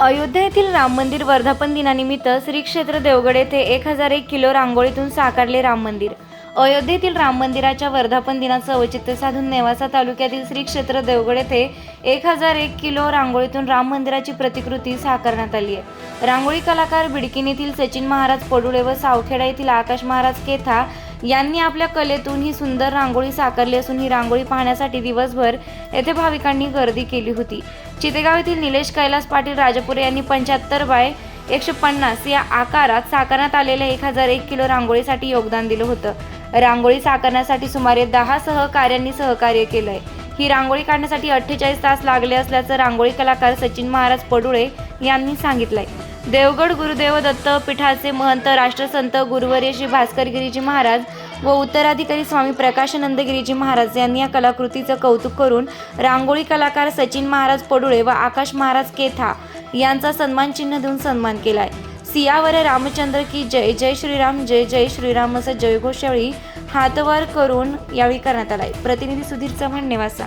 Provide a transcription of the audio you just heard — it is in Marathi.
अयोध्या येथील राम मंदिर वर्धापन दिनानिमित्त श्री क्षेत्र देवगड येथे एक हजार एक किलो रांगोळीतून साकारले राम मंदिर. अयोध्येतील राम मंदिराच्या वर्धापन दिनाचं औचित्य साधून नेवासा तालुक्यातील श्री क्षेत्र देवगड येथे एक हजार एक किलो रांगोळीतून राम मंदिराची प्रतिकृती साकारण्यात आली आहे. रांगोळी कलाकार बिडकीन येथील सचिन महाराज पडुळे व सावखेडा येथील आकाश महाराज केथा यांनी आपल्या कलेतून ही सुंदर रांगोळी साकारली असून ही रांगोळी पाहण्यासाठी दिवसभर येथे भाविकांनी गर्दी केली होती. चितेगाव येथील निलेश कैलास पाटील राजापुरे यांनी पंच्याहत्तर बाय एकशे पन्नास या आकारात साकारण्यात आलेल्या एक हजार एक किलो रांगोळीसाठी योगदान दिलं होतं. रांगोळी साकारण्यासाठी सुमारे दहा सहकार्यांनी सहकार्य केलंय. ही रांगोळी काढण्यासाठी अठ्ठेचाळीस तास लागले असल्याचं रांगोळी कलाकार सचिन महाराज पडुळे यांनी सांगितलंय. देवगड गुरुदेव दत्त पीठाचे महंत राष्ट्रसंत गुरुवर्य श्री भास्कर गिरीजी महाराज व उत्तराधिकारी स्वामी प्रकाशानंद गिरीजी महाराज यांनी या कलाकृतीचं कौतुक करून रांगोळी कलाकार सचिन महाराज पडुळे व आकाश महाराज केथा यांचा सन्मान चिन्ह देऊन सन्मान केलाय. सियावर रामचंद्र की जय जय श्रीराम जय जय श्रीराम असं जयघोष यावेळी हातवार करून यावेळी करण्यात आलाय. प्रतिनिधी सुधीर चव्हाण नेवासा.